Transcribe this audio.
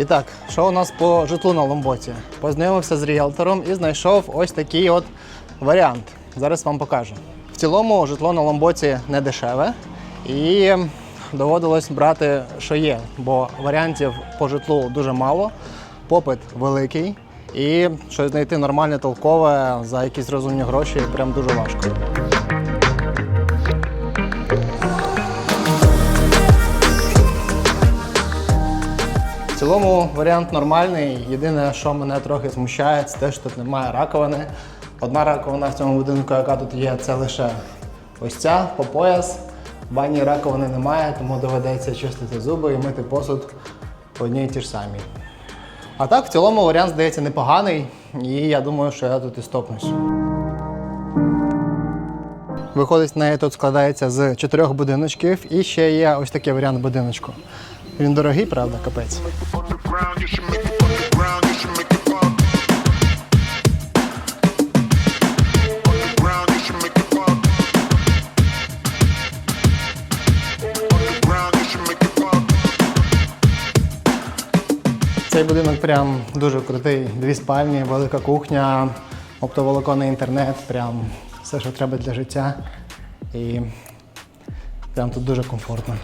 І так, що у нас по житлу на Ломбоці? Познайомився з ріелтором і знайшов ось такий от варіант. Зараз вам покажу. В цілому житло на Ломбоці не дешеве і доводилось брати, що є, бо варіантів по житлу дуже мало, попит великий, і щось знайти нормальне толкове за якісь розумні гроші прям дуже важко. Цілому варіант нормальний. Єдине, що мене трохи змущає, це те, що тут немає раковини. Одна раковина в цьому будинку, яка тут є, це лише ось ця по пояс. В ванні раковини немає, тому доведеться чистити зуби і мити посуд одні і ті ж самі. А так, в цілому варіант здається непоганий, і я думаю, що я тут і стопнусь. Виходить, неї тут складається з чотирьох будиночків, і ще є ось такий варіант будиночку. Він дорогий, правда, капець. Цей будинок прям дуже крутий. Дві спальні, велика кухня, оптоволоконний інтернет, прям все, що треба для життя. І прям тут дуже комфортно.